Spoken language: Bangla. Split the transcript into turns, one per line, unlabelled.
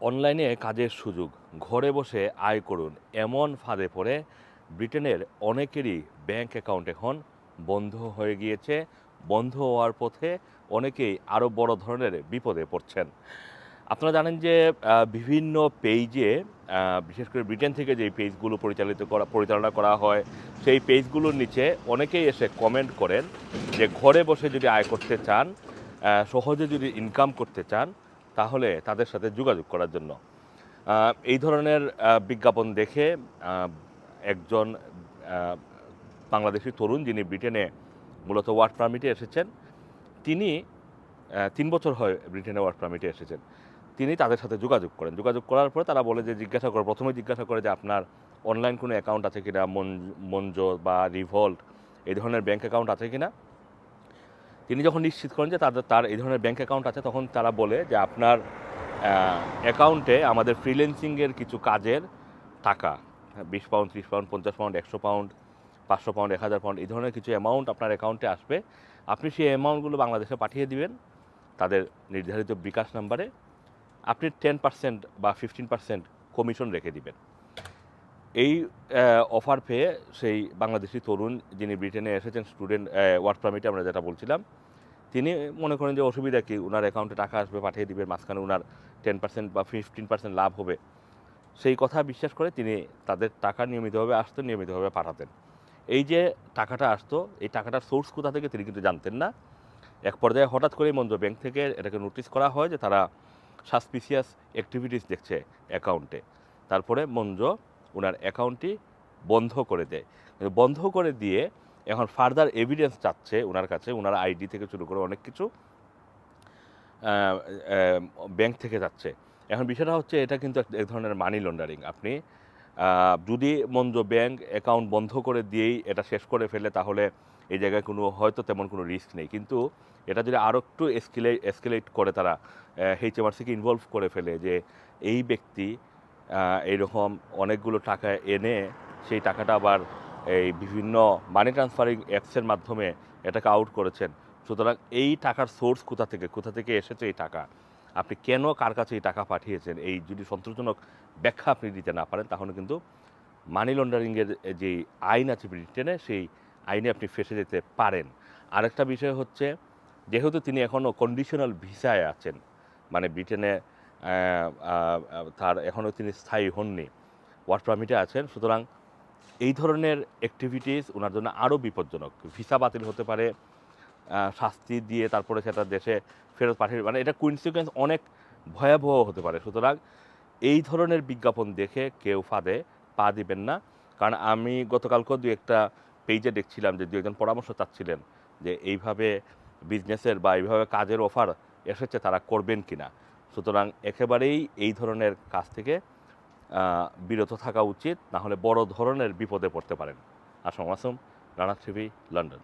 অনলাইনে কাজের সুযোগ, ঘরে বসে আয় করুন। এমন ফাঁদে পড়ে ব্রিটেনের অনেকেরই ব্যাংক অ্যাকাউন্ট এখন বন্ধ হয়ে গিয়েছে। বন্ধ হওয়ার পথে অনেকেই আরও বড় ধরনের বিপদে পড়ছেন। আপনারা জানেন যে বিভিন্ন পেজে বিশেষ করে ব্রিটেন থেকে যে পেজগুলো পরিচালিত করা, পরিচালনা করা হয়, সেই পেজগুলোর নিচে অনেকেই এসে কমেন্ট করেন যে, ঘরে বসে যদি আয় করতে চান সহজে যদি ইনকাম করতে চান তাহলে তাদের সাথে যোগাযোগ করার জন্য। এই ধরনের বিজ্ঞাপন দেখে একজন বাংলাদেশি তরুণ যিনি ব্রিটেনে মূলত ওয়ার্ক পারমিটে এসেছেন, তিনি তিন বছর হয় ব্রিটেনে ওয়ার্ক পারমিটে এসেছেন। তিনি তাদের সাথে যোগাযোগ করেন। যোগাযোগ করার পরে তারা বলে যে, জিজ্ঞাসা করে প্রথমে জিজ্ঞাসা করে যে, আপনার অনলাইন কোনো অ্যাকাউন্ট আছে কিনা মঞ্জো বা রিভল্ট, এই ধরনের ব্যাঙ্ক অ্যাকাউন্ট আছে কিনা? তিনি যখন নিশ্চিত করেন যে তাদের তার এই ধরনের ব্যাংক অ্যাকাউন্ট আছে, তখন তারা বলে যে আপনার অ্যাকাউন্টে আমাদের ফ্রিল্যান্সিংয়ের কিছু কাজের টাকা, বিশ পাউন্ড ত্রিশ পাউন্ড পঞ্চাশ পাউন্ড একশো পাউন্ড পাঁচশো পাউন্ড এক হাজার পাউন্ড এই ধরনের কিছু অ্যামাউন্ট আপনার অ্যাকাউন্টে আসবে। আপনি সেই অ্যামাউন্টগুলো বাংলাদেশে পাঠিয়ে দিবেন, তাদের নির্ধারিত বিকাশ নাম্বারে আপনি টেন পার্সেন্ট বা ফিফটিন পার্সেন্ট কমিশন রেখে দিবেন। এই অফার পেয়ে সেই বাংলাদেশি তরুণ যিনি ব্রিটেনে এসেছেন স্টুডেন্ট ওয়ার্ক পারমিটে আমরা যেটা বলছিলাম, তিনি মনে করেন যে অসুবিধা কি ওনার অ্যাকাউন্টে টাকা আসবে, পাঠিয়ে দিবেন, মাঝখানে ওনার টেন পার্সেন্ট বা ফিফটিন পার্সেন্ট লাভ হবে। সেই কথা বিশ্বাস করে তিনি তাদের টাকা নিয়মিতভাবে আসতেন, নিয়মিতভাবে পাঠাতেন। এই যে টাকাটা আসতো, এই টাকাটার সোর্স কোথা থেকে তিনি কিন্তু জানতেন না। এক পর্যায়ে হঠাৎ করেই মঞ্জ ব্যাংক থেকে এটাকে নোটিশ করা হয় যে তারা সাসপিসিয়াস অ্যাক্টিভিটিস দেখছে অ্যাকাউন্টে তারপরে মঞ্জ ওনার অ্যাকাউন্টটি বন্ধ করে দেয়। বন্ধ করে দিয়ে এখন ফার্দার এভিডেন্স চাচ্ছে ওনার কাছে ওনার আইডি থেকে শুরু করে অনেক কিছু ব্যাংক থেকে যাচ্ছে। এখন বিষয়টা হচ্ছে এটা কিন্তু এক- ধরনের মানি লন্ডারিং আপনি যদি মঞ্জ ব্যাংক অ্যাকাউন্ট বন্ধ করে দিয়েই এটা শেষ করে ফেলে, তাহলে এই জায়গায় কোনো, হয়তো তেমন কোনো রিস্ক নেই। কিন্তু এটা যদি আরও একটু এসকেলে এসকেলেট করে তারা এইচএমআরসিকে ইনভলভ করে ফেলে যে এই ব্যক্তি এইরকম অনেকগুলো টাকা এনে সেই টাকাটা আবার এই বিভিন্ন মানি ট্রান্সফারিং অ্যাপসের মাধ্যমে এটাকে আউট করেছেন। সুতরাং এই টাকার সোর্স কোথা থেকে? কোথা থেকে এসেছে এই টাকা? আপনি কেন কার কাছে এই টাকা পাঠিয়েছেন? এই যদি সন্তোষজনক ব্যাখ্যা আপনি দিতে না পারেন, তাহলে কিন্তু মানি লন্ডারিংয়ের যে আইন আছে ব্রিটেনে সেই আইনে আপনি ফেসে যেতে পারেন। আরেকটা বিষয় হচ্ছে, যেহেতু তিনি এখনও কন্ডিশনাল ভিসায় আছেন মানে ব্রিটেনে তার এখনও তিনি স্থায়ী হননি। ওয়ার্ক পারমিটে আছেন। সুতরাং এই ধরনের অ্যাক্টিভিটিস ওনার জন্য আরও বিপজ্জনক। ভিসা বাতিল হতে পারে শাস্তি দিয়ে তারপরে সেটা দেশে ফেরত পাঠিয়ে মানে এটা কুইন্সিকুয়েন্স অনেক ভয়াবহ হতে পারে। সুতরাং এই ধরনের বিজ্ঞাপন দেখে কেউ ফাঁদে পা দিবেন না। কারণ আমি গতকালকেও দু একটা পেজে দেখছিলাম যে দু একজন পরামর্শ চাচ্ছিলেন যে এইভাবে বিজনেসের বা এইভাবে কাজের অফার এসেছে, তারা করবেন কিনা। সুতরাং একেবারেই এই ধরনের কাজ থেকে বিরত থাকা উচিত না হলে বড় ধরনের বিপদে পড়তে পারেন। Assam Assam Rana TV, London.